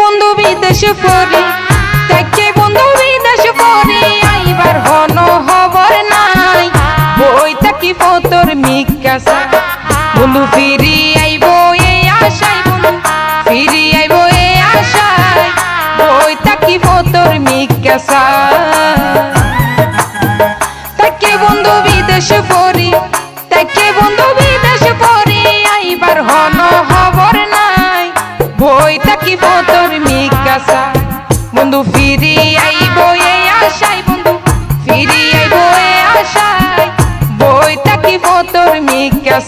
বন্ধু বিদেশ পরি দেখে বন্ধু, ফিরি আইব এই আশায় বন্ধু, ফিরি আইব এই আশায়। বই থাকি ফতর মিকাসা তাকে বন্ধু, বিদেশ পরি তাকে বন্ধু, বিদেশ পরি আইবার হন খবর নাই। বই তাকি বতর মিকাসা বন্ধু, ফিরি থাকিব তোর মিকা